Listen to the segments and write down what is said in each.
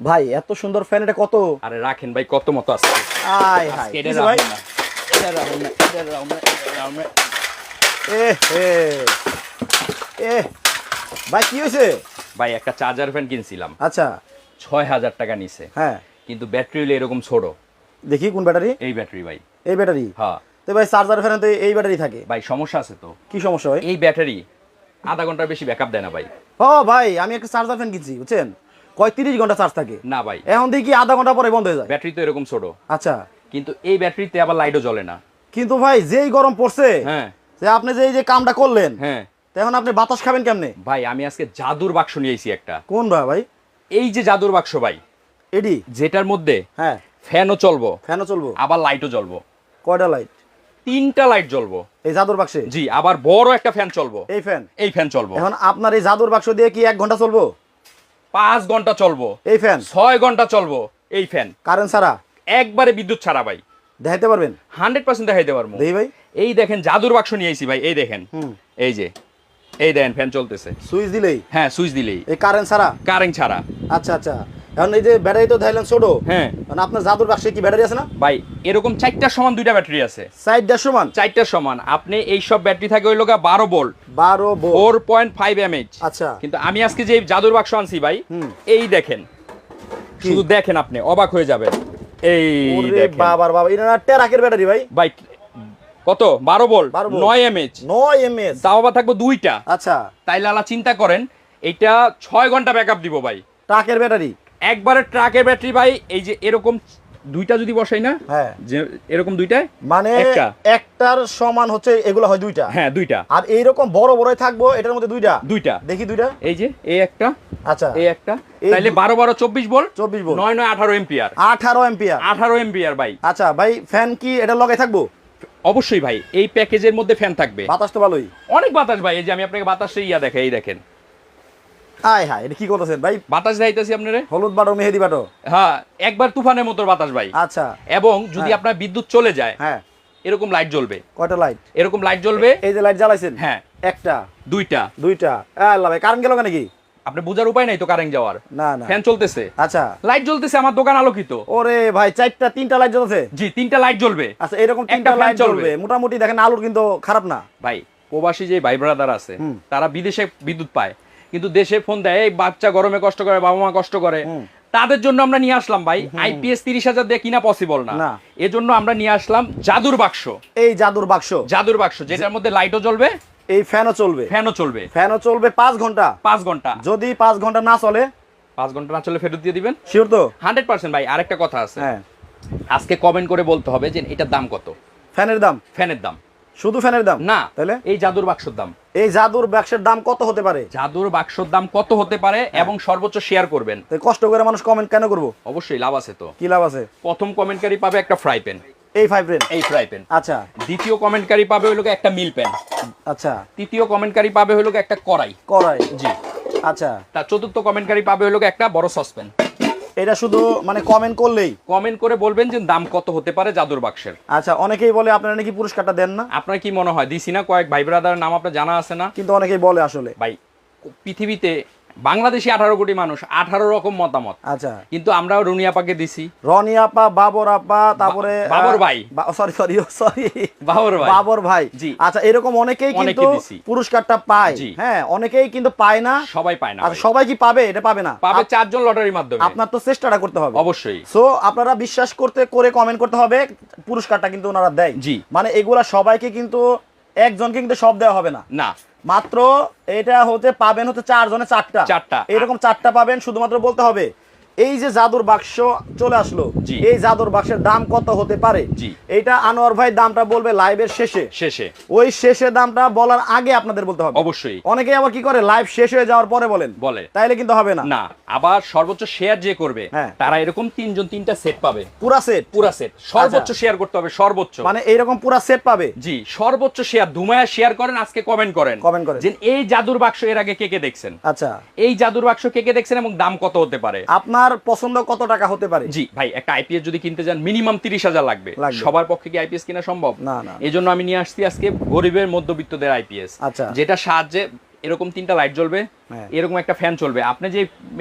ভাই এত সুন্দর ফ্যান এটা কত? আরে রাখেন ভাই কত মতো আছে? আয় এটা কিছু ভাই? না। এটা রাখুন না, এটা রাখুন না, এটা রাখুন না। এ হে এ ভাই কি হয়েছে? ভাই একটা চার্জার ফ্যান কিনছিলাম। আচ্ছা। ছয় হাজার টাকা নিছে। হ্যাঁ। কিন্তু ব্যাটারি হলো এরকম ছোট। দেখি কোন ব্যাটারি এই ব্যাটারি ভাই। এই ব্যাটারি হ্যাঁ। তো ভাই চার্জার ফ্যানে তো এই ব্যাটারি থাকে। ভাই সমস্যা আছে তো? কি সমস্যা হয় এই ব্যাটারি আধা ঘণ্টার বেশি ব্যাকআপ দেয় না ভাই। ও ভাই আমি একটা চার্জার ফ্যান কিনছি বুঝছেন? কয় তিরিশ ঘণ্টা চার্জ থাকে? না ভাই। এখন দেখি আধা ঘণ্টা পরে বন্ধ হয়ে যায়। ব্যাটারি তো এরকম ছোট। আচ্ছা। কিন্তু এই ব্যাটারিতে আবার লাইটও জ্বলে না। কিন্তু ভাই যেই গরম পড়ছে হ্যাঁ। যে আপনি যে এই যে কামটা করলেন হ্যাঁ। তখন আপনি বাতাস খাবেন কেমনে? ভাই আমি আজকে জাদুর বাক্স নিয়ে একটা। কোন ভাই ভাই? এই যে জাদুর বাক্স ভাই এডি। যেটার মধ্যে হ্যাঁ। ফ্যানও চলবো ফ্যানও চলবো। আবার লাইটও জ্বলবো। কয়টা লাইট তিনটা লাইট জ্বলবো। এই জাদুর বাক্সে? জি আবার বড় একটা ফ্যান চলবো। এই ফ্যান এই ফ্যান চলবো। এখন আপনার এই জাদুর বাক্স দিয়ে কি এক ঘণ্টা চলবো? পাঁচ ঘণ্টা চলবো। এই ফ্যান? ছয় ঘণ্টা চলবো এই ফ্যান। কারেন্ট ছাড়া? একবারে বিদ্যুৎ ছাড়া ভাই। দেখাইতে পারবেন? হান্ড্রেড পার্সেন্ট দেখাইতে পারব। ভাই। এই দেখেন জাদুর বাক্স নিয়ে আইছি ভাই এই দেখেন। এই যে এই দেখেন ফ্যান চলতেছে। সুইচ দিলেই? হ্যাঁ সুইচ দিলেই। এই কারেন্ট ছাড়া? কারেন্ট ছাড়া। আচ্ছা আচ্ছা। এখন এই যে ব্যাটারি তো ধরলেন ছোট। হ্যাঁ। মানে আপনার জাদুর বাক্সে কি ব্যাটারি আছে না? ভাই এরকম চারটার সমান দুইটা ব্যাটারি আছে। সাইড দেড়শো মান চারটার সমান। আপনি এই সব ব্যাটারি থাকে ওই লোকা বারো ভোল্ট বারো ফোর পয়েন্ট ফাইভ এমএইচ। আচ্ছা। কিন্তু আমি আজকে যে জাদুর বাক্স আনছি ভাই। এই দেখেন। শুধু দেখেন আপনি অবাক হয়ে যাবেন। এই বাবার বাবা এটা না টেরাকের ব্যাটারি ভাই? ভাই কত? বারো ভোল্ট 12 volt। নয় এমএইচ। নয় এমএস তাও আবার থাকব দুইটা। আচ্ছা। তাইলে আলা চিন্তা করেন এটা ছয় ঘণ্টা ব্যাকআপ দিব ভাই। ট্রাকের ব্যাটারি? একবারে ট্রাকের ব্যাটারি ভাই এই যে এরকম দুইটা যদি বসাই না হ্যাঁ। এরকম দুইটায় মানে একটার সমান হচ্ছে এগুলো হয় দুইটা। হ্যাঁ দুইটা। আর এইরকম বড় বড়ই থাকব এটার মধ্যে দুইটা? দুইটা। দেখি দুইটা। এই যে এই একটা আচ্ছা। এই একটা দু- বারো বারো চব্বিশ বল 24 volt। নয় নয় আঠারো এম্পিয়ার। আঠারো এম্পিয়ার। আঠারো এম্পিয়ার ভাই। আচ্ছা ভাই ফ্যান কি এটা লগাই থাকব? অবশ্যই ভাই এই প্যাকেজের মধ্যে ফ্যান থাকবে। বাতাস তো ভালোই। অনেক বাতাস ভাই এই যে আমি আপনাকে বাতাসে ইয়া দেখে এই দেখেন। হ্যাঁ এটা কি করতেছেন ভাই? বাতাস আপনারে। হলুদ বাটো মেহেদি বাটো? হ্যাঁ একবার তুফানের মতো বাতাস ভাই। আচ্ছা। এবং যদি হ্যাঁ। আপনার বিদ্যুৎ চলে যায় হ্যাঁ। এরকম লাইট জ্বলবে। কয়টা লাইট এরকম লাইট জ্বলবে? এই যে লাইট জ্বালাইছেন? হ্যাঁ। একটা। দুইটা। দুইটা। আল্লাহ ভাই কারেন্ট গেল কেন কি? আপনি বোঝার উপায় নাই তো কারেন্ট যাওয়ার। না না। ফ্যান চলতেছে। আচ্ছা। লাইট জ্বলতেছে আমার দোকান আলোকিত। ওরে ভাই চারটা তিনটা লাইট জ্বলছে জি তিনটা লাইট জ্বলবে। আচ্ছা এরকম তিনটা লাইট জ্বলবে। মোটামুটি দেখেন আলুর কিন্তু খারাপ না। ভাই প্রবাসী যে ভাই ব্রাদার আছে তারা বিদেশে বিদ্যুৎ পায়। কিন্তু দেশে ফোন দেয় এই বাচ্চা গরমে কষ্ট করে বাবা মা কষ্ট করে। তাদের জন্য আমরা নিয়ে আসলাম ভাই আইপিএস তিরিশ হাজার দিয়ে কিনা পসিবল না। এজন্য আমরা নিয়ে আসলাম জাদুর বাক্স। এই জাদুর বাক্স। জাদুর বাক্স যেটার মধ্যে লাইটও জ্বলবে এই ফ্যানও চলবে। ফ্যানও চলবে। ফ্যানও চলবে পাঁচ ঘণ্টা। পাঁচ ঘণ্টা। যদি পাঁচ ঘণ্টা না চলে? পাঁচ ঘণ্টা না চলে ফেরত দিয়ে দিবেন? শিওর তো। হান্ড্রেড পার্সেন্ট ভাই আরেকটা কথা আছে। হ্যাঁ। আজকে কমেন্ট করে বলতে হবে যে এটার দাম কত? ফ্যানের দাম? ফ্যানের দাম। শুধু ফ্যানের দাম? না তাহলে? এই জাদুর বাক্সর দাম। এই জাদুর বাক্সের দাম কত হতে পারে? জাদুর বাক্সর দাম কত হতে পারে হ্যাঁ। এবং সর্বোচ্চ শেয়ার করবেন। কষ্ট করে মানুষ কমেন্ট কেন করব? অবশ্যই লাভ আছে তো। কি লাভ আছে? প্রথম কমেন্টকারী পাবে একটা ফ্রাই প্যান এই ফাইভ রেন এই ফ্রাই প্যান আচ্ছা। দ্বিতীয় কমেন্টকারী পাবে হলো একটা মিল প্যান আচ্ছা। তৃতীয় কমেন্টকারী পাবে হলো একটা কড়াই। করাই জি। আচ্ছা। তার চতুর্থ কমেন্টকারী পাবে হলো একটা বড় সসপ্যান এটা শুধু মানে কমেন্ট করলেই? কমেন্ট করে বলবেন যে দাম কত হতে পারে জাদুর বাক্সের। আচ্ছা অনেকেই বলে আপনারা নাকি পুরস্কারটা দেন না? আপনার কি মনে হয়? দিছি না কয়েক ভাই ব্রাদারের নাম আপনার জানা আছে না? কিন্তু অনেকেই বলে আসলে। ভাই পৃথিবীতে বাংলাদেশি আঠারো কোটি মানুষ আঠারো রকম মতামত। আচ্ছা। কিন্তু আমরাও রুনিয়াপাকে দিছি। রনি আপা বাবর আপা তারপরে বাবর ভাই। সরি সরি সরি বাবর ভাই। বাবর ভাই। জি। আচ্ছা এরকম অনেকেই কিন্তু পুরস্কারটা পায়। হ্যাঁ অনেকেই কিন্তু পায় না। সবাই পায় না আচ্ছা সবাই কি পাবে? এটা পাবে না। পাবে চারজন লটারির মাধ্যমে। আপনার তো চেষ্টাটা করতে হবে। অবশ্যই। সো আপনারা বিশ্বাস করতে করে কমেন্ট করতে হবে। পুরস্কারটা কিন্তু ওনারা দেয়। জি। মানে এগুলা সবাইকে কিন্তু একজনকে কিন্তু সব দেওয়া হবে না। না। মাত্র এটা হতে পাবেন হতে চারজনে চারটা। চারটা। এরকম চারটা পাবেন শুধুমাত্র বলতে হবে এই যে জাদুর বাক্স চলে আসলো এই জাদুর বাক্সের দাম কত হতে পারে? জি। এইটা আনোয়ার ভাই দামটা বলবে লাইভের শেষে। শেষে। ওই শেষে দামটা বলার আগে আপনাদের বলতে হবে। অবশ্যই। অনেকে আবার কি করে লাইভ শেষ হয়ে যাওয়ার পরে বলেন। বলে। তাইলে কিন্তু হবে না। না আবার সর্বোচ্চ শেয়ার যে করবে হ্যাঁ। তারা এরকম তিনজন তিনটা সেট পাবে। পুরা সেট পুরা সেট সর্বোচ্চ শেয়ার করতে হবে সর্বোচ্চ। মানে এইরকম পুরা সেট পাবে? জি সর্বোচ্চ শেয়ার ধুমায়া শেয়ার করেন আজকে কমেন্ট করেন। কমেন্ট করেন। এই জাদুর বাক্স এর আগে কে কে দেখছেন? আচ্ছা। এই জাদুর বাক্স কে কে দেখছেন এবং দাম কত হতে পারে? আপনার পছন্দ কত টাকা হতে পারে জি ভাই একটা আইপিএস যদি কিনতে যান মিনিমাম তিরিশ হাজার লাগবে। সবার পক্ষে কি আইপিএস কিনা সম্ভব না, না। এই জন্য আমি নিয়ে আসছি আজকে গরিবের মধ্যবিত্তদের আইপিএস আচ্ছা। যেটা সাহায্যে এরকম তিনটা লাইট জ্বলবে হ্যাঁ। এরকম একটা ফ্যান চলবে। আপনি যে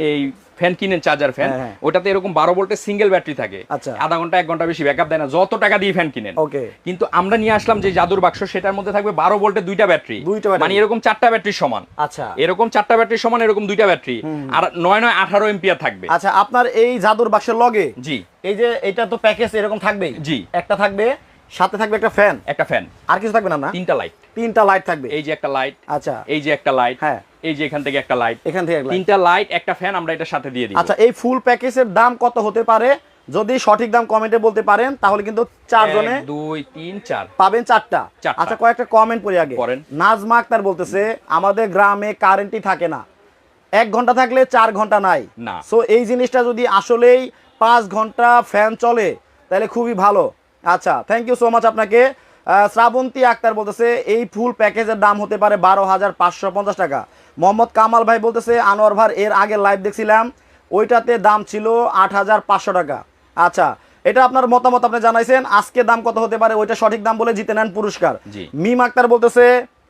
এই ফ্যান কিনেন চার্জার ফ্যান হ্যাঁ। ওটাতে এরকম বারো ভোল্টের সিঙ্গেল ব্যাটারি থাকে। আচ্ছা। আধা ঘণ্টা এক ঘণ্টা বেশি ব্যাকআপ দেয় না। যত টাকা দিয়ে ফ্যান কিনেন। ওকে। কিন্তু আমরা নিয়ে আসলাম যে জাদুর বাক্স সেটার মধ্যে থাকবে বারো ভোল্টের দুইটা ব্যাটারি। মানে এরকম চারটা ব্যাটারি সমান। আচ্ছা। এরকম চারটা ব্যাটারি সমান এরকম দুইটা ব্যাটারি আর নয় নয় আঠারো এম্পিয়ার থাকবে। আচ্ছা আপনার এই জাদুর বাক্সের লগে জি। এই যে এটা তো প্যাকেজ এরকম থাকবে জি। একটা থাকবে সাথে থাকবে একটা ফ্যান একটা ফ্যান আর কিছু থাকবে না না তিনটা লাইট তিনটা লাইট থাকবে। এই যে একটা লাইট আচ্ছা। এই যে একটা লাইট হ্যাঁ। এই যে এখান থেকে একটা লাইট এখান থেকে তিনটা লাইট একটা ফ্যান আমরা এটার সাথে দিয়ে দিই আচ্ছা এই ফুল প্যাকেজের দাম কত হতে পারে? যদি সঠিক দাম কমেন্টে বলতে পারেন তাহলে কিন্তু চারজনে দুই তিন চার। পাবেন চারটা। আচ্ছা কয়েকটা কমেন্ট পড়ি আগে। নাজমা আক্তার বলতেছে আমাদের গ্রামে কারেন্টই থাকে না। এক ঘণ্টা থাকলে চার ঘণ্টা নাই। না। সো এই জিনিসটা যদি আসলেই পাঁচ ঘণ্টা ফ্যান চলে তাহলে খুবই ভালো। আচ্ছা থ্যাংক ইউ সো মাচ আপনাকে। শ্রাবন্তী আক্তার বলতেছে এই ফুল প্যাকেজের দাম হতে পারে বারো হাজার পাঁচশো পঞ্চাশ টাকা। মোহাম্মদ কামাল ভাই বলতেছে আনোয়ার ভার এর আগে লাইভ দেখছিলাম ওইটাতে দাম ছিল আট হাজার পাঁচশো টাকা। আচ্ছা এটা আপনার মতামত আপনি জানাইছেন আজকে দাম কত হতে পারে ওইটা সঠিক দাম বলে জিতে নেন পুরস্কার। মিম আক্তার বলতেছে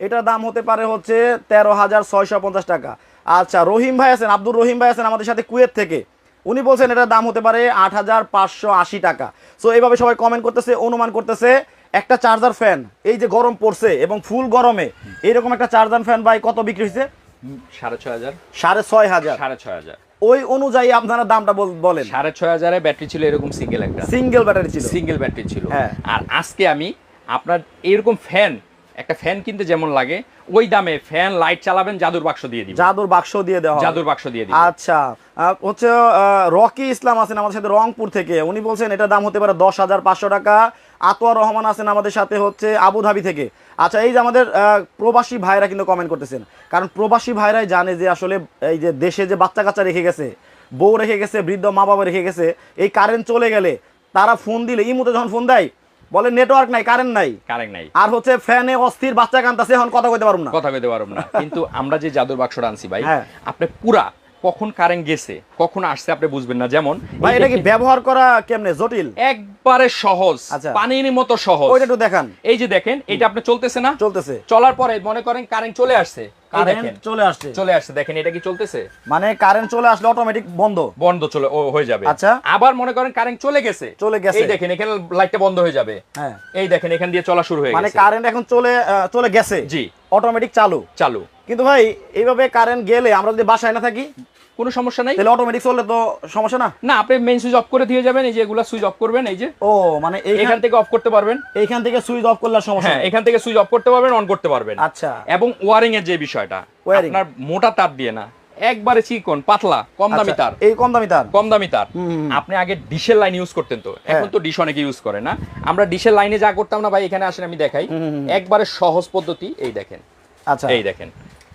এটার দাম হতে পারে হচ্ছে তেরো হাজার ছয়শো পঞ্চাশ টাকা। আচ্ছা রহিম ভাই আছেন আব্দুর রহিম ভাই আছেন আমাদের সাথে কুয়েত থেকে। উনি বলছেন এটার দাম হতে পারে আট হাজার পাঁচশো আশি টাকা। সো এইভাবে সবাই কমেন্ট করতেছে অনুমান করতেছে একটা চার্জার ফ্যান এই যে গরম পড়ছে এবং ফুল গরমে এইরকম একটা চার্জার ফ্যান ভাই কত বিক্রি হয়েছে? সাড়ে ছয় হাজার। সাড়ে ছয় হাজার। সাড়ে ছয় হাজার। ওই অনুযায়ী আপনারা দামটা বল- বলেন। সাড়ে ছয় হাজারে ব্যাটারি ছিল এরকম সিঙ্গেল একটা। সিঙ্গেল ব্যাটারি ছিল। সিঙ্গেল ব্যাটারি ছিল। হ্যাঁ। আর আজকে আমি আপনার এরকম ফ্যান একটা ফ্যান কিনতে যেমন লাগে ওই দামে ফ্যান লাইট চালাবেন জাদুর বাক্স দিয়ে দিব জাদুর বাক্স দিয়ে দেওয়া জাদুর বাক্স দিয়ে দিব আচ্ছা হচ্ছে রকি ইসলাম আছেন আমাদের সাথে রংপুর থেকে। উনি বলছেন এটার দাম হতে পারে দশ হাজার পাঁচশো টাকা। আতোয়ার রহমান আছেন আমাদের সাথে হচ্ছে আবুধাবি থেকে। আচ্ছা এই যে আমাদের প্রবাসী ভাইরা কিন্তু কমেন্ট করতেছেন। কারণ প্রবাসী ভাইরাই জানে যে আসলে এই যে দেশে যে বাচ্চা কাচ্চা রেখে গেছে বউ রেখে গেছে বৃদ্ধ মা বাবা রেখে গেছে এই কারেন্ট চলে গেলে তারা ফোন দিলে ইমুতে যখন ফোন দেয় বলে নেটওয়ার্ক নাই কারেন্ট নাই। কারেন্ট নাই। আর হচ্ছে ফ্যানে অস্থির বাচ্চা কান্তাছে এখন কথা কইতে পারব না। কথা কইতে পারব না। কিন্তু আমরা যে জাদুর বাক্সটা আনছি ভাই হ্যাঁ। আপনি পুরা কখন কারেন্ট গেছে কখন আসছে আপনি বুঝবেন না। যেমন ভাই এটা কি ব্যবহার করা কেমনে? জটিল? একবারে সহজ আচ্ছা। পানির মতো সহজ। ওইটা একটু দেখান। এই যে দেখেন এটা আপনি চলতেছে না? চলতেছে। চলার পরে মনে করেন কারেন্ট চলে আসছে। কারেন্ট চলে আসছে। চলে আসছে। দেখেন এটা কি চলতেছে? মানে কারেন্ট চলে আসলে অটোমেটিক বন্ধ। বন্ধ চলে হয়ে যাবে। আচ্ছা। আবার মনে করেন কারেন্ট চলে গেছে। চলে গেছে। এই দেখেন এখানে লাইটটা বন্ধ হয়ে যাবে। হ্যাঁ। এই দেখেন এখান দিয়ে চলা শুরু হয়ে মানে কারেন্ট এখন চলে চলে গেছে। জি। অটোমেটিক চালু। চালু। কিন্তু ভাই এইভাবে কারেন্ট গেলে আমরা যদি বাসায় না থাকি কোনো সমস্যা নাই। তাহলে অটোমেটিক চললে তো সমস্যা না? না আপনি মেইন সুইচ অফ করে দিয়ে যাবেন এই যে এগুলা সুইচ অফ করবেন এই যে। ও মানে এইখান এখান থেকে অফ করতে পারবেন। এইখান থেকে সুইচ অফ করলে সমস্যা হ্যাঁ এখান থেকে সুইচ অফ করতে পারবেন অন করতে পারবেন। আচ্ছা। এবং ওয়ারিং এর যে বিষয়টা আপনার মোটা তার দিয়ে না একবারে চিকন পাতলা কম দামি আচ্ছা, তার। এই কম দামি তার? কম দামি তার। আপনি আগে ডিশের লাইন ইউজ করতেন তো এখন তো ডিশ অনেকে ইউজ করে না। আমরা ডিশের লাইনে যা করতাম না ভাই এখানে আসেন আমি দেখাই। একবারে সহজ পদ্ধতি এই দেখেন। আচ্ছা। এই দেখেন।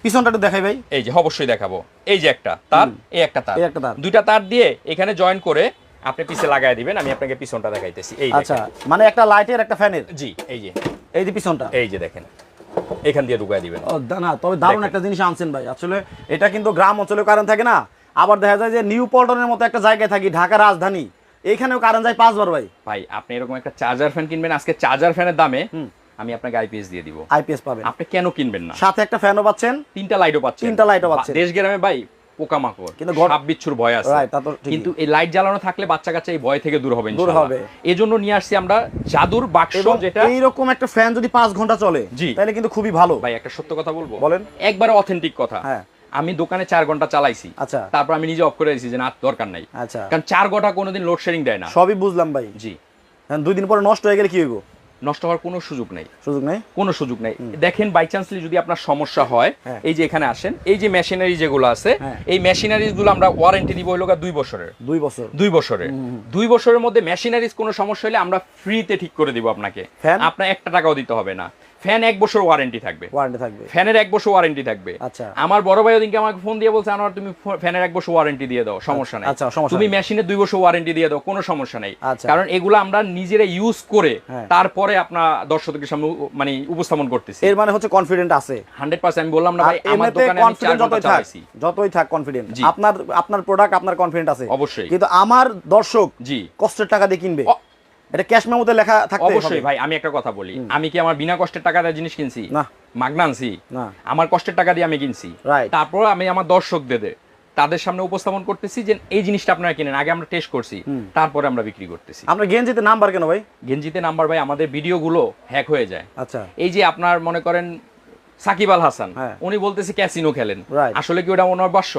পিছনটা একটু দেখাই ভাই। এই যে অবশ্যই দেখাবো। এই যে একটা তার এই একটা তার। একটা তার। দুইটা তার দিয়ে এখানে জয়েন করে আপনি পিছে লাগাই দিবেন আমি আপনাকে পিছনটা দেখাইতেছি। এই আচ্ছা মানে একটা লাইটের একটা ফ্যানের জি এই যে। এই যে পিছনটা? এই যে দেখেন। এখান দিয়ে ঢুকাই দিবেন। ও না তবে দারুণ একটা জিনিস আনছেন ভাই। আসলে এটা কিন্তু গ্রাম অঞ্চলে কারেন্ট থাকে না। আবার দেখা যায় যে নিউ পল্টনের মতো একটা জায়গায় থাকি ঢাকা রাজধানী। এইখানেও কারেন্ট যায় পাঁচবার ভাই। ভাই আপনি এরকম একটা চার্জার ফ্যান কিনবেন আজকে চার্জার ফ্যানের দামে আমি আপনাকে আইপিএস দিয়ে দিব আইপিএস পাবেন আপনি কেন কিনবেন না সাথে একটা ফ্যানও পাচ্ছেন তিনটা লাইটও পাচ্ছেন তিনটা lightও পাচ্ছেন। দেশ গ্রামে ভাই পোকামাকড় কিন্তু সাপ বিচ্ছুর ভয় আছে। কিন্তু এই লাইট জ্বালানো থাকলে বাচ্চা কাচ্চা এই ভয় থেকে দূর হবে দূর ইনশাআল্লাহ। হবে। এজন্য নিয়ে আসছি আমরা জাদুর বাক্স যেটা এইরকম একটা ফ্যান যদি পাঁচ ঘণ্টা চলে। তাহলে কিন্তু খুবই ভালো ভাই একটা সত্য কথা বলব বলেন। একবারে অথেন্টিক কথা হ্যাঁ। আমি দোকানে চার ঘণ্টা চালাইছি আচ্ছা। তারপর আমি নিজে অফ করে দিয়েছি যে না দরকার নাই আচ্ছা কারণ চার ঘণ্টা কোনোদিন লোডশেডিং দেয় না সবই বুঝলাম ভাই জি দুই দিন পরে নষ্ট হয়ে গেলে কি হইব নষ্ট হওয়ার কোনো সুযোগ নেই। সুযোগ নেই? কোনো সুযোগ নেই। দেখেন বাই চান্সলি যদি আপনার সমস্যা হয় হ্যাঁ। এই যে এখানে আসেন এই যে মেশিনারি যেগুলো আছে হ্যাঁ। এই মেশিনারিজগুলো আমরা ওয়ারেন্টি দিব হলো দুই বছরের। দুই বছর। দুই বছরের। দুই বছরের মধ্যে মেশিনারিজ কোনো সমস্যা হলে আমরা ফ্রিতে ঠিক করে দিব আপনাকে? আপনার একটা টাকাও দিতে হবে না। ফ্যান এক বছর ওয়ারেন্টি থাকবে। ওয়ারেন্টি থাকবে। ফ্যানের এক বছর ওয়ারেন্টি থাকবে। আচ্ছা। আমার বড় ভাই ওদিনকে আমাকে ফোন দিয়ে বলছে আনোয়ার তুমি ফ্যানের এক বছর ওয়ারেন্টি দিয়ে দাও সমস্যা নেই। আচ্ছা, সমস্যা তুমি নেই। মেশিনের দুই বছর ওয়ারেন্টি দিয়ে দাও কোনো সমস্যা নেই। আচ্ছা। কারণ এগুলো আমরা নিজেরা ইউজ করে হ্যাঁ। তারপরে আপনার দর্শকদের সামনে মানে উপস্থাপন করতেছি। এর মানে হচ্ছে কনফিডেন্ট আছে। হান্ড্রেড পার্সেন্ট আমি বললাম না ভাই আমার দোকানে আমি চার কনফিডেন্ট যতই থাক যতই থাক কনফিডেন্ট আপনার আপনার প্রোডাক্ট আপনার কনফিডেন্ট আছে। অবশ্যই। কিন্তু আমার দর্শক জি। কষ্টের টাকা দিয়ে কিনবে। এটা ক্যাশ মেমোতে লেখা থাকতে অবশ্যই ভাই আমি একটা কথা বলি। আমি কি আমার বিনা কষ্টের টাকা দিয়ে জিনিস কিনছি? না। মাগনা আনছি? না। আমার কষ্টের টাকা দিয়ে আমি কিনছি. তারপর আমি আমার দর্শকদের তাদের সামনে উপস্থাপন করতেছি যে এই জিনিসটা আপনারা কিনেন। আগে আমরা টেস্ট করছি তারপরে আমরা বিক্রি করতেছি। আমরা গেঞ্জিতে নাম্বার কেন ভাই? গেঞ্জিতে নাম্বার ভাই আমাদের ভিডিওগুলো হ্যাক হয়ে যায়। আচ্ছা। এই যে আপনার মনে করেন সাকিব আল হাসান হ্যাঁ। উনি বলতেছে ক্যাসিনো খেলেন। আসলে কি ওটা ওনার বাস্য?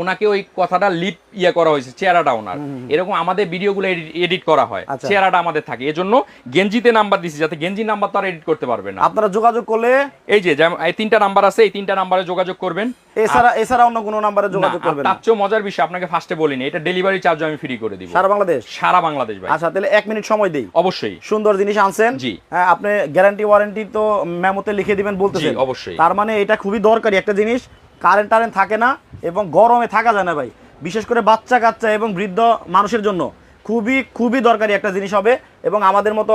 ওনাকে ওই কথাটা লিপ ইয়ে করা হয়েছে চেহারাটা ওনার এরকম আমাদের ভিডিওগুলো এডিট করা হয়। আচ্ছা। চেহারাটা আমাদের থাকে। এজন্য গেঞ্জিতে নাম্বার দিছি যাতে গেঞ্জি নাম্বার তো এডিট করতে পারবে না। আপনারা যোগাযোগ করলে এই যে এই তিনটা নাম্বার আছে এই তিনটা নাম্বারে যোগাযোগ করবেন। এছাড়া এছাড়া অন্য কোনো নাম্বারে যোগাযোগ করবেন তার মজার বিষয় আপনাকে ফার্স্টে বলিনি এটা ডেলিভারি চার্জ আমি ফ্রি করে দিব। সারা বাংলাদেশ? সারা বাংলাদেশ ভাই। আচ্ছা তাহলে এক মিনিট সময় দেই। অবশ্যই। সুন্দর জিনিস আনছেন। জি। হ্যাঁ আপনি গ্যারান্টি ওয়ারেন্টি তো মেমোতে লিখে দিবেন বলতেছেন। অবশ্যই। তার মানে এটা খুবই দরকারি একটা জিনিস। কারেন্ট টারেন্ট থাকে না এবং গরমে থাকা যায় না ভাই। বিশেষ করে বাচ্চা কাচ্চা এবং বৃদ্ধ মানুষের জন্য খুবই খুবই দরকারি একটা জিনিস হবে এবং আমাদের মতো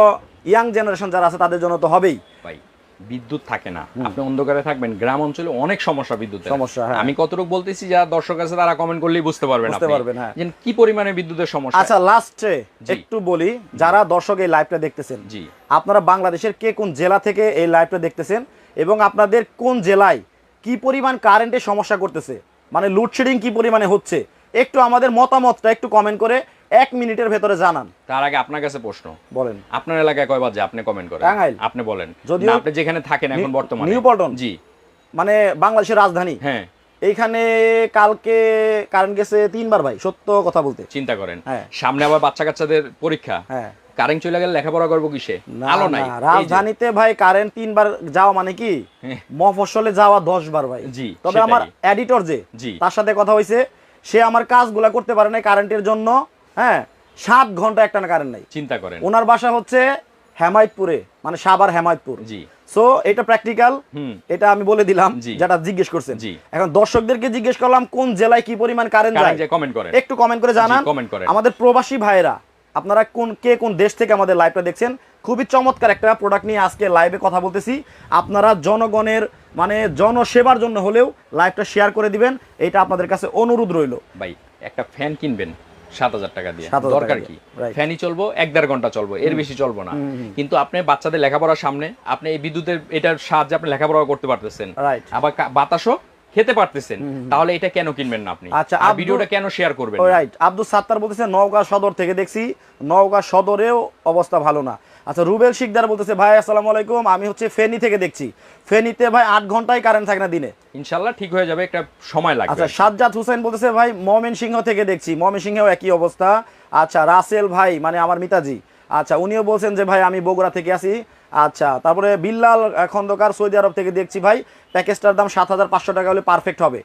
ইয়াং জেনারেশন যারা আছে তাদের জন্য তো হবেই। ভাই বিদ্যুৎ থাকে না। আপনি অন্ধকারে থাকবেন গ্রাম অঞ্চলে অনেক সমস্যা বিদ্যুৎ সমস্যা, হ্যাঁ। আমি কতটুকু বলতেছি যারা দর্শক আছে তারা কমেন্ট করলেই বুঝতে পারবেন বুঝতে পারবেন, হ্যাঁ। কি পরিমাণে বিদ্যুতের সমস্যা? আচ্ছা লাস্টে। একটু বলি যারা দর্শক এই লাইভটা দেখতেছেন জি। আপনারা বাংলাদেশের কে কোন জেলা থেকে এই লাইভটা দেখতেছেন এবং আপনাদের কোন জেলায় কি পরিমাণ কারেন্টের সমস্যা করতেছে? মানে লোডশেডিং কি পরিমাণে হচ্ছে? একটু আমাদের মতামতটা একটু কমেন্ট করে এক মিনিটের ভেতরে জানান। তার আগে আপনার কাছে প্রশ্ন। বলেন। আপনার এলাকায় কয় বাজে আপনি কমেন্ট করেন। টাঙ্গাইল। আপনি বলেন। না, আপনি যেখানে থাকেন এখন বর্তমানে। নিউপল্টন। জি। মানে বাংলাদেশের রাজধানী। হ্যাঁ। এইখানে কালকে কারেন্ট গেছে তিনবার ভাই সত্য কথা বলতে। চিন্তা করেন। হ্যাঁ। সামনে আবার বাচ্চা কাচ্চাদের পরীক্ষা। হ্যাঁ। কারেন্ট চলে গেলে লেখাপড়া করব কিসে? আলো নাই। রাজধানীতে ভাই কারেন্ট তিনবার যাওয়া মানে কি? হ্যাঁ। মফস্বলে যাওয়া দশ বার ভাই। জি, তবে আমার এডিটর যে জি। তার সাথে কথা হয়েছে সে আমার কাজগুলা করতে পারে না কারেন্টের জন্য হ্যাঁ সাত ঘণ্টা একটা কারেন্ট নাই। চিন্তা করেন। ওনার বাসা হচ্ছে হেমায়তপুরে মানে সাবার হেমায়তপুর। জি। সো এটা প্র্যাকটিক্যাল এটা আমি বলে দিলাম যেটা জিজ্ঞেস করছেন। এখন দর্শকদেরকে জিজ্ঞেস করলাম কোন জেলায় কি পরিমাণ কারেন্ট যায়? কমেন্ট করেন। একটু কমেন্ট করে জানান। আমাদের প্রবাসী ভাইয়েরা আপনারা কোন কে কোন দেশ থেকে আমাদের লাইভটা দেখছেন? খুবই চমৎকার একটা প্রোডাক্ট নিয়ে আজকে লাইভে কথা বলতেছি। আপনারা জনগণের মানে জনসেবার জন্য হলেও লাইভটা শেয়ার করে দিবেন। এটা আপনাদের কাছে অনুরোধ রইল। ভাই একটা ফ্যান কিনবেন সাত হাজার টাকা দিয়ে। দরকার কি? ফ্যানই চলবো এক দেড় ঘণ্টা চলবো এর বেশি চলবো না। কিন্তু আপনি বাচ্চাদের লেখাপড়ার সামনে আপনি এই বিদ্যুতের এটার সাহায্যে আপনি লেখাপড়া করতে পারতেছেন. আবার বাতাসও খেতে পারতেছেন তাহলে এটা কেন কিনবেন না আপনি? আচ্ছা, ভিডিওটা কেন শেয়ার করবেন না? রাইট আব্দুল সাত্তার বলতেছে নওগাঁ সদর থেকে দেখছি নওগাঁ সদরেও অবস্থা ভালো না। আচ্ছা রুবেল শিকদার বলতেছে ভাই আসসালামু আলাইকুম আমি হচ্ছে ফেনী থেকে দেখছি। ফেনীতে ভাই আট ঘন্টায় কারেন্ট থাকে না দিনে। ইনশাল্লাহ ঠিক হয়ে যাবে একটা সময় লাগবে আচ্ছা সাজ্জাদ হুসেন বলতেছে ভাই মমিন সিংহ থেকে দেখছি মমিন সিংহেও একই অবস্থা। আচ্ছা রাসেল ভাই মানে আমার মিতাজি। আচ্ছা উনিও বলছেন যে ভাই আমি বগুড়া থেকে আসি। আচ্ছা তারপরে বিল্লাল খন্দকার সৌদি আরব থেকে দেখছি ভাই, প্যাকেজটার দাম সাত হাজার পাঁচশো টাকা হলে পারফেক্ট হবে।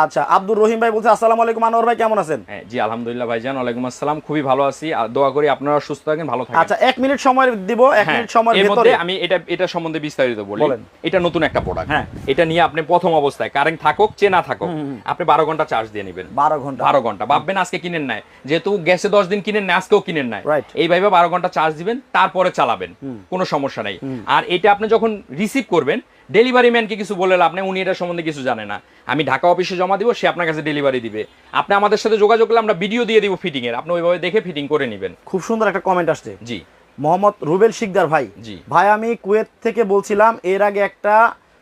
আচ্ছা আব্দুর রহিম ভাই বলছে আসসালামু আলাইকুম আনোয়ার ভাই কেমন আছেন? হ্যাঁ, জি আলহামদুলিল্লাহ ভাইজান ওয়ালাইকুম আসসালাম খুবই ভালো আছি। আর দোয়া করি আপনারা সুস্থ থাকেন ভালো থাকেন। আচ্ছা এক মিনিট সময় দিব এক হ্যাঁ, মিনিট সময়ের মধ্যে আমি এটা এটা সম্বন্ধে বিস্তারিত বলি। এটা নতুন একটা প্রোডাক্ট হ্যাঁ। এটা নিয়ে আপনি প্রথম অবস্থায় কারেন্ট থাকুক চেনা থাকুক আপনি বারো ঘণ্টা চার্জ দিয়ে নেবেন। বারো ঘণ্টা। বারো ঘণ্টা। ভাববেন আজকে কিনেন নাই। যেহেতু গ্যাসে দশ দিন কিনেন না আজকেও কিনেন নাই. এইভাবে বারো ঘণ্টা চার্জ দিবেন তারপরে চালাবেন। কোনো সমস্যা নাই। আর এটা আপনি যখন রিসিভ করবেন ডেলিভারি ম্যানকে কিছু বলে লাভ নেই উনি এটা সম্বন্ধে কিছু জানে না। আমি ঢাকা অফিসে জমা দিব সে আপনার কাছে ডেলিভারি দিবে। আপনি আমাদের সাথে যোগাযোগ করলে আমরা ভিডিও দিয়ে দিব ফিটিং এর। আপনি ওইভাবে দেখে ফিটিং করে নেবেন। খুব সুন্দর একটা কমেন্ট আসছে। জি। মোহাম্মদ রুবেল শিকদার ভাই জি। ভাই আমি কুয়েত থেকে বলছিলাম এর আগে একটা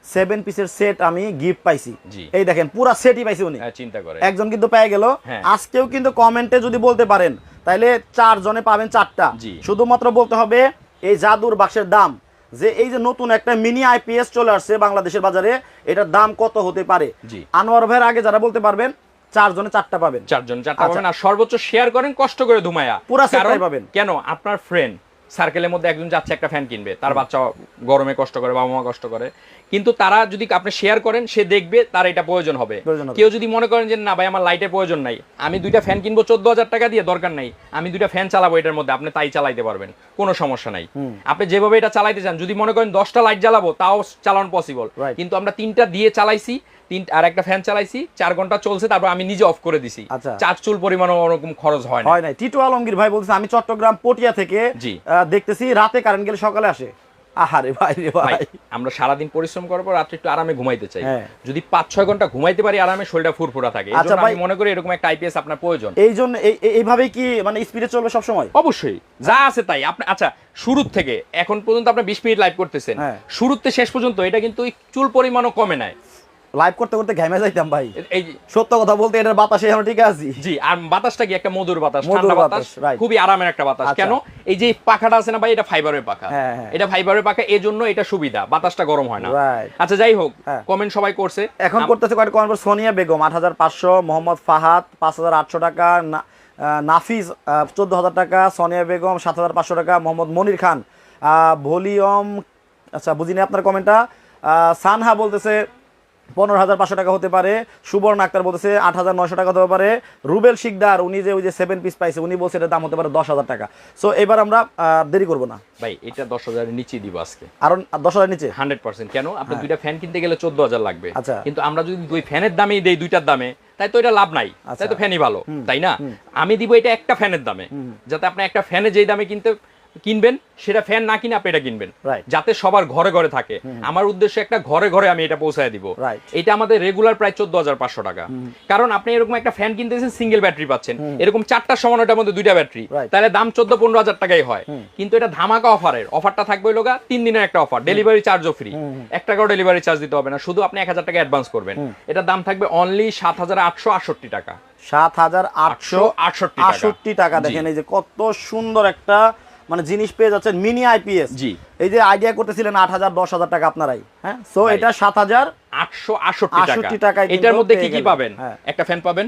সেভেন পিসের সেট আমি গিফট পাইছি। এই দেখেন পুরা সেটই পাইছি উনি। হ্যাঁ চিন্তা করে। একজন কিন্তু পেয়ে গেল। হ্যাঁ। আজকেও কিন্তু কমেন্টে যদি বলতে পারেন তাহলে চার জনে পাবেন চারটা। শুধুমাত্র বলতে হবে এই জাদুর বাক্সের দাম যে এই যে নতুন একটা মিনি আইপিএস চলে আসছে বাংলাদেশের বাজারে এটার দাম কত হতে পারে জি। আনোয়ার ভাইয়ের আগে যারা বলতে পারবেন চারজনে চারটা পাবেন চারজন চারটা আচ্ছা। পাবেন আর সর্বোচ্চ শেয়ার করেন কষ্ট করে ধুমায়া পুরা পাবেন। কেন আপনার ফ্রেন্ড সার্কেলের মধ্যে একজন যাচ্ছে একটা ফ্যান কিনবে। তার বাচ্চা গরমে কষ্ট করে বাবা মা কষ্ট করে। কিন্তু তারা যদি আপনি শেয়ার করেন সে দেখবে তার এটা প্রয়োজন হবে। কেউ যদি মনে করেন যে না ভাই আমার লাইটের প্রয়োজন নাই। আমি দুইটা ফ্যান কিনবো চোদ্দ হাজার টাকা দিয়ে দরকার নাই। আমি দুইটা ফ্যান চালাবো এটার মধ্যে আপনি তাই চালাইতে পারবেন। কোনো সমস্যা নাই। আপনি যেভাবে এটা চালাইতে চান যদি মনে করেন দশটা লাইট জ্বালাবো তাও চালানো পসিবল. কিন্তু আমরা তিনটা দিয়ে চালাইছি তিন আর একটা ফ্যান চালাইছি চার ঘণ্টা চলছে তারপর আমি নিজে অফ করে দিছি। আচ্ছা। চার চুল পরিমাণ ওরকম খরচ হয় না। হয় টিটু আলমগীর ভাই বলছে আমি চট্টগ্রাম পটিয়া থেকে দেখতেছি রাতে কারেন্ট গেলে সকালে আসে। আহারে ভাই রে ভাই ভাই। আমরা সারাদিন পরিশ্রম করার পর রাত্রে একটু আরামে ঘুমাইতে চাই। হ্যাঁ। যদি পাঁচ ছয় ঘণ্টা ঘুমাইতে পারি আরামে শরীরটা ফুরফুরা থাকে। আচ্ছা আমি ভাই- মনে করি এরকম একটা আইপিএস আপনার প্রয়োজন। এই জন্য এই- এই- কি মানে স্পিডে চলবে সব সময় অবশ্যই। যা আছে তাই। আপনি আচ্ছা শুরুর থেকে এখন পর্যন্ত আপনি বিশ মিনিট লাইভ করতেছেন। হ্যাঁ। শুরুতে শেষ পর্যন্ত এটা কিন্তু চুল পরিমাণও কমে নাই। লাইভ করতে করতে ঘেমে যাইতাম ভাই। এই সত্য কথা বলতে এটার বাতাসে এখন ঠিক আছি। জি আর বাতাসটা কি একটা মধুর বাতাস ঠান্ডা বাতাস, খুবই আরামের একটা বাতাস। আচ্ছা। কেন? এই যে পাখাটা আছে না ভাই এটা ফাইবারের পাখা। হ্যাঁ, হ্যাঁ। এটা ফাইবারের পাখা এই জন্য এটা সুবিধা বাতাসটা গরম হয় না। আচ্ছা যাই হোক হ্যাঁ। কমেন্ট সবাই করছে। এখন করতেছে কয়েকটা কমেন্ট সোনিয়া বেগম আট হাজার পাঁচশো মোহাম্মদ ফাহাদ পাঁচ হাজার আটশো টাকা নাফিজ চোদ্দ হাজার টাকা সোনিয়া বেগম সাত হাজার পাঁচশো টাকা মোহাম্মদ মনির খান। ভলিউম আচ্ছা বুঝিনি আপনার কমেন্টটা সানহা বলতেছে পনেরো হাজার পাঁচশো টাকা হতে পারে। সুবর্ণ আক্তার বলতেছে আট হাজার নয়শো টাকা হতে পারে। রুবেল শিকদার উনি যে ওই যে সেভেন পিস পাইছে উনি বলছে এটার দাম হতে পারে দশ হাজার টাকা। সো এবার আমরা দেরি করব না। ভাই এটা দশ হাজারের নিচে দিব আজকে। আরও দশ হাজার নিচে? Hundred percent. কেন? আপনি দুইটা ফ্যান কিনতে গেলে চোদ্দ হাজার লাগবে। আচ্ছা। কিন্তু আমরা যদি দুই ফ্যানের দামেই দেই দুইটার দামে তাই তো এটা লাভ নাই। আচ্ছা। তাই তো ফ্যানই ভালো তাই না? আমি দিব এটা একটা ফ্যানের দামে। যাতে আপনি একটা ফ্যানে যেই দামে কিনতে কিনবেন সেটা ফ্যান না কিনে আপনি এটা কিনবেন। যাতে সবার ঘরে ঘরে থাকে। আমার উদ্দেশ্য একটা ঘরে ঘরে আমি এটা পৌঁছায় দিব। এটা আমাদের রেগুলার প্রায় চোদ্দ হাজার পাঁচশো টাকা। কারণ আপনি এরকম একটা ফ্যান কিনতেছেন সিঙ্গেল ব্যাটারি পাচ্ছেন। এরকম চারটা সমান ওটার মধ্যে দুইটা ব্যাটারি তাহলে দাম চোদ্দ পনেরো হাজার টাকাই হয়। কিন্তু এটা ধামাকা অফারের অফারটা থাকবে লোগা তিন দিনের একটা অফার ডেলিভারি চার্জও ফ্রি এক টাকাও ডেলিভারি চার্জ দিতে হবে না। শুধু আপনি এক হাজার টাকা অ্যাডভান্স করবেন। এটার দাম থাকবে অনলি সাত হাজার আটশো আটষট্টি টাকা। সাত হাজার আটশো। আটষট্টি টাকা। দেখেন এই যে কত সুন্দর একটা মানে জিনিস পেয়ে যাচ্ছেন মিনি আইপিএস জি। এই যে আইডিয়া করতেছিলেন আট হাজার দশ হাজার টাকা আপনারাই হ্যাঁ? সো এটা সাত হাজার আটশো আটষট্টি টাকা। এটার মধ্যে কি কি পাবেন? হ্যাঁ। একটা ফ্যান পাবেন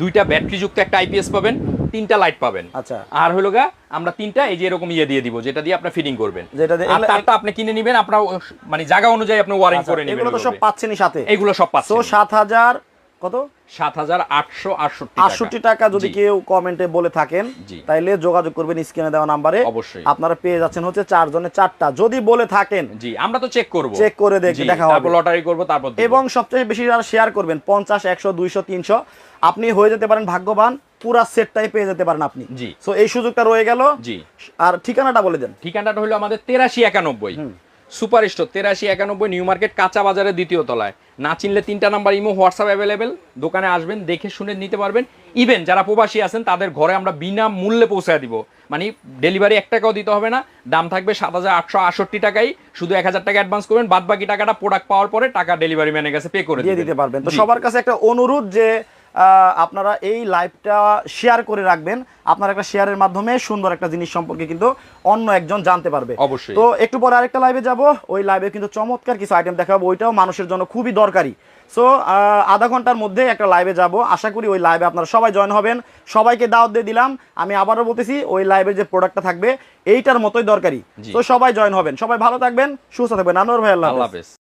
দুইটা ব্যাটারি যুক্ত একটা আইপিএস পাবেন তিনটা লাইট পাবেন। আচ্ছা। আর হলো গা আমরা তিনটা এই যে এরকম ইয়ে দিয়ে দিব যেটা দিয়ে আপনি ফিটিং করবেন। যেটা দিয়ে- আর তারটা আপনি কিনে নেবেন আপনার মানে জায়গা অনুযায়ী আপনি ওয়ারিং আচ্ছা, করে নেবেন এগুলো তো সব পাচ্ছেনই সাথে। এইগুলো সব সো পাচ্ছেন সাত হাজার কত? সাত হাজার আটশো আটষট্টি টাকা। যদি। কেউ কমেন্টে বলে থাকেন। তাইলে যোগাযোগ করবেন স্ক্রিনে দেওয়া নাম্বারে। অবশ্যই। আপনারা পেয়ে যাচ্ছেন হচ্ছে চারজনে চারটা। যদি বলে থাকেন জি আমরা তো চেক করব। Check করে দেখে দেখা হবে। লটারি করব তারপর এবং সবচেয়ে বেশি যারা শেয়ার করবেন পঞ্চাশ একশো দুইশো তিনশো আপনি হয়ে যেতে পারেন ভাগ্যবান পুরা সেটটাই পেয়ে যেতে পারেন আপনি। জি। সো এই সুযোগটা রয়ে গেল। জি। আর ঠিকানাটা বলে দেন। ঠিকানাটা হলো আমাদের তেরাশি একানব্বই। সুপার স্টোর তেরাশি একানব্বই নিউ মার্কেট কাঁচা বাজারের দ্বিতীয় তলায়। না চিনলে তিনটা নাম্বার ইমো হোয়াটসঅ্যাপ অ্যাভেলেবেল। দোকানে আসবেন দেখে শুনে নিতে পারবেন। ইভেন যারা প্রবাসী আছেন তাদের ঘরে আমরা বিনা মূল্যে পৌঁছায় দিব। মানে ডেলিভারি এক টাকাও দিতে হবে না। দাম থাকবে সাত হাজার আটশো আটষট্টি টাকাই। শুধু এক হাজার টাকা অ্যাডভান্স করবেন। বাদ বাকি টাকাটা প্রোডাক্ট পাওয়ার পরে টাকা ডেলিভারি ম্যানের কাছে পে করে দিয়ে দিতে পারবেন। তো সবার কাছে একটা অনুরোধ যে আপনারা এই লাইভটা শেয়ার করে রাখবেন। আপনার একটা শেয়ারের মাধ্যমে সুন্দর একটা জিনিস সম্পর্কে কিন্তু অন্য একজন জানতে পারবে। অবশ্যই। তো একটু পরে আরেকটা লাইভে যাব। ওই লাইভে কিন্তু চমৎকার কিছু আইটেম দেখাবো। ওইটাও মানুষের জন্য খুবই দরকারি। সো আধা ঘণ্টার মধ্যে একটা লাইভে যাব। আশা করি ওই লাইভে আপনারা সবাই জয়েন হবেন। সবাইকে দাওয়াত দিয়ে দিলাম। আমি আবারও বলতেছি ওই লাইভের যে প্রোডাক্টটা থাকবে এইটার মতোই দরকারি। তো সবাই জয়েন হবেন। সবাই ভালো থাকবেন সুস্থ থাকবেন। আনোয়ার ভাই আল্লাহ। হাফেজ।